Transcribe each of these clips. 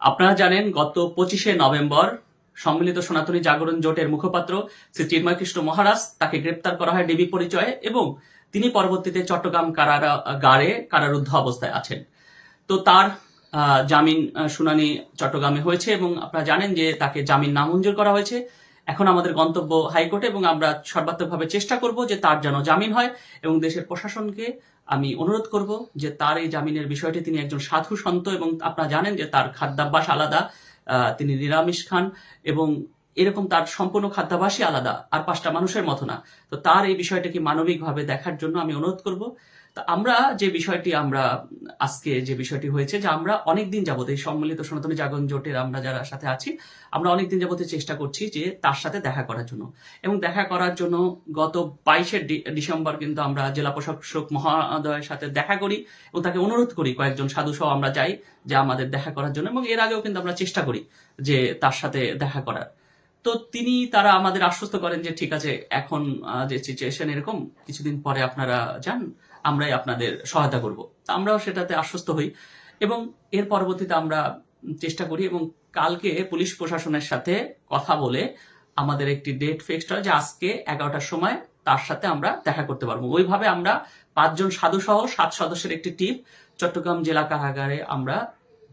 আপনারা জানেন, গত পঁচিশে নভেম্বর সম্মিলিত সনাতনী জাগরণ জোটের মুখপাত্র শ্রী চিন্ময় কৃষ্ণ মহারাজ তাকে গ্রেপ্তার করা হয় ডিবি পরিচয়ে এবং তিনি পরবর্তীতে চট্টগ্রাম কারাগারে কারারুদ্ধ অবস্থায় আছেন। তো তার জামিন শুনানি চট্টগ্রামে হয়েছে এবং আপনারা জানেন যে তাকে জামিন নামঞ্জুর করা হয়েছে। এখন আমাদের গন্তব্য হাইকোর্টে এবং আমরা সর্বাত্মকভাবে চেষ্টা করব যে তার যেন জামিন হয় এবং দেশের প্রশাসনকে আমি অনুরোধ করব যে তার এই জামিনের বিষয়টি তিনি একজন সাধু সন্ত এবং আপনারা জানেন যে তার খাদ্যাভ্যাস আলাদা তিনি নিরামিষ খান এবং এরকম তার সম্পূর্ণ খাদ্যাভাসই আলাদা, আর পাঁচটা মানুষের মতো না। তো তার এই বিষয়টাকে মানবিকভাবে দেখার জন্য আমি অনুরোধ করব। তা আমরা যে বিষয়টি আমরা, আজকে যে বিষয়টি হয়েছে যে আমরা অনেকদিন যাবত, এই সম্মিলিত সনাতনী জাগরণ জোটের আমরা যারা সাথে আছি, আমরা অনেকদিন যাবতে চেষ্টা করছি যে তার সাথে দেখা করার জন্য। এবং দেখা করার জন্য গত বাইশে ডিসেম্বর কিন্তু আমরা জেলা প্রশাসক মহোদয়ের সাথে দেখা করি এবং তাকে অনুরোধ করি, কয়েকজন সাধু সহ আমরা যাই যে আমাদের দেখা করার জন্য। এবং এর আগেও কিন্তু আমরা চেষ্টা করি যে তার সাথে দেখা করার। তো তিনি, তারা আমাদের আশ্বস্ত করেন যে, ঠিক আছে, এখন যে সিচুয়েশন এরকম, কিছুদিন পরে আপনারা যান, আমরাই আপনাদের সহায়তা করব। আমরাও সেটাতে আশ্বস্ত হই এবং এর পরবর্তীতে আমরা চেষ্টা করি এবং কালকে পুলিশ প্রশাসনের সাথে কথা বলে আমাদের একটি ডেট ফিক্সড হয় যে, আজকে এগারোটার সময় তার সাথে আমরা দেখা করতে পারব। ওইভাবে আমরা পাঁচজন সাধু সহ সাত সদস্যের একটি টিম চট্টগ্রাম জেলা কারাগারে আমরা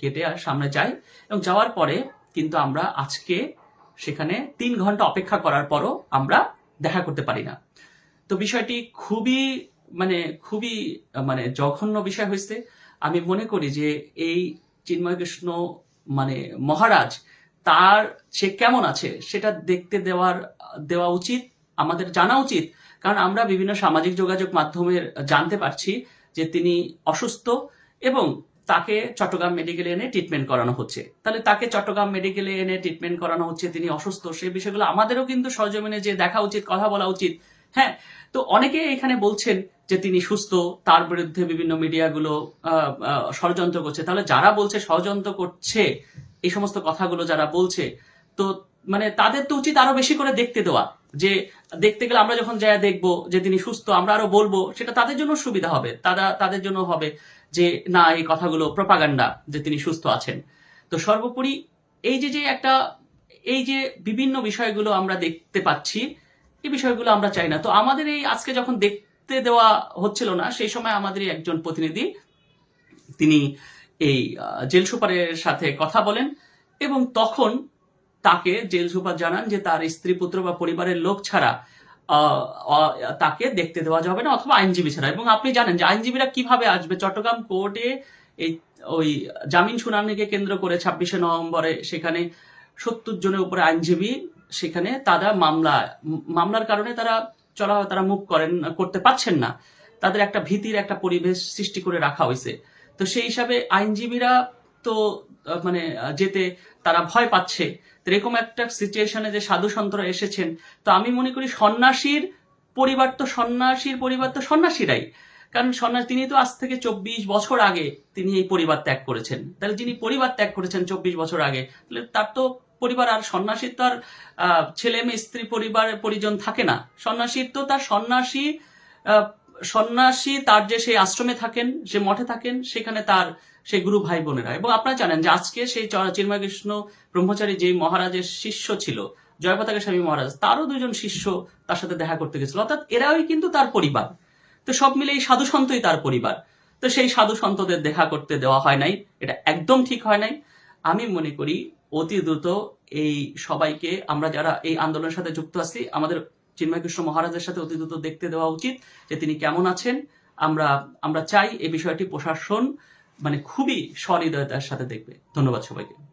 গেটে সামনে যাই এবং যাওয়ার পরে কিন্তু আমরা আজকে সেখানে তিন ঘণ্টা অপেক্ষা করার পরও আমরা দেখা করতে পারি না। তো বিষয়টি খুবই মানে খুবই মানে জঘন্য বিষয় হয়েছে। আমি মনে করি যে এই চিন্ময় কৃষ্ণ মানে মহারাজ, তার সে কেমন আছে সেটা দেখতে দেওয়ার, দেওয়া উচিত, আমাদের জানা উচিত। কারণ আমরা বিভিন্ন সামাজিক যোগাযোগ মাধ্যমের জানতে পারছি যে তিনি অসুস্থ এবং তাকে চট্টগ্রাম মেডিকেলে এনে ট্রিটমেন্ট করানো হচ্ছে। তাহলে তাকে চট্টগ্রাম মেডিকেলে এনে ট্রিটমেন্ট করানো হচ্ছে, তিনি অসুস্থ, সেই বিষয়গুলো আমাদেরও কিন্তু সরজমিনে যে দেখা উচিত, কথা বলা উচিত। হ্যাঁ তো অনেকে এখানে বলছেন যে তিনি সুস্থ, তার বিরুদ্ধে বিভিন্ন মিডিয়াগুলো ষড়যন্ত্র করছে। তাহলে যারা বলছে ষড়যন্ত্র করছে, এই সমস্ত কথাগুলো যারা বলছে, তো মানে তাদের তো উচিত আরও বেশি করে দেখতে দেওয়া। যে দেখতে গেলে আমরা যখন যাই দেখব যে তিনি সুস্থ, আমরা আরও বলব, সেটা তাদের জন্য সুবিধা হবে। তারা, তাদের জন্য হবে যে, না, এই কথাগুলো প্রপাগান্ডা যে তিনি সুস্থ আছেন। তো সর্বোপরি এই যে যে একটা, এই যে বিভিন্ন বিষয়গুলো আমরা দেখতে পাচ্ছি, এই বিষয়গুলো আমরা চাই না। তো আমাদের এই আজকে যখন দেখতে দেওয়া হচ্ছিল না, সেই সময় আমাদেরই একজন প্রতিনিধি, তিনি এই জেল সুপারের সাথে কথা বলেন এবং তখন তাকে জেল সুপার জানান যে তার স্ত্রী, পুত্র বা পরিবারের লোক ছাড়া তাকে দেখতে দেওয়া যাবে না অথবা আইনজীবী ছাড়া। এবং আপনি জানেন যে আইনজীবীরা কীভাবে আসবে? চট্টগ্রাম কোর্টে এই, ওই জামিন শুনানিকে কেন্দ্র করে ছাব্বিশে নভেম্বরে সেখানে সত্তর জনের উপরে আইনজীবী সেখানে তারা মামলা, মামলার কারণে তারা চলা, তারা মুভ করেন, করতে পারছেন না। তাদের একটা ভীতির একটা পরিবেশ সৃষ্টি করে রাখা হয়েছে। তো সেই হিসাবে আইনজীবীরা তো মানে যেতে তারা ভয় পাচ্ছে। এরকম একটা সিচুয়েশনে যে সাধু সন্তরা এসেছেন, তো আমি মনে করি সন্ন্যাসীর পরিবার তো সন্ন্যাসীর পরিবার তো সন্ন্যাসীরাই। কারণ সন্ন্যাস, তিনি তো আজ থেকে চব্বিশ বছর আগে তিনি এই পরিবার ত্যাগ করেছেন। তাহলে যিনি পরিবার ত্যাগ করেছেন চব্বিশ বছর আগে, তাহলে তার তো পরিবার আর সন্ন্যাসীর তো আর ছেলে মেয়ে, স্ত্রী পরিবার পরিজন থাকে না। সন্ন্যাসীর তো তার সন্ন্যাসী সন্ন্যাসী তার যে সেই আশ্রমে থাকেন যে মঠে থাকেন, সেখানে তার সেই গুরু ভাই বোনেরা। এবং আপনারা জানেন যে আজকে সেই চ- চিন্ময় কৃষ্ণ ব্রহ্মচারী যে মহারাজের শিষ্য ছিল, জয়পতাকা স্বামী মহারাজ, তারও দুজন শিষ্য তার সাথে দেখা করতে গেছিল। অর্থাৎ এরাই কিন্তু তার পরিবার। তো সব মিলে এই সাধু সন্তই তার পরিবার। তো সেই সাধু সন্তদের দেখা করতে দেওয়া হয় নাই। এটা একদম ঠিক হয় নাই। আমি মনে করি অতি দ্রুত এই সবাইকে আমরা যারা এই আন্দোলনের সাথে যুক্ত আছি, আমাদের চিন্ময় কৃষ্ণ মহারাজের সাথে অতি দ্রুত দেখতে দেওয়া উচিত যে তিনি কেমন আছেন। আমরা আমরা চাই এই বিষয়টি প্রশাসন মানে খুবই সহৃদয়তার সাথে দেখবে। ধন্যবাদ সবাইকে।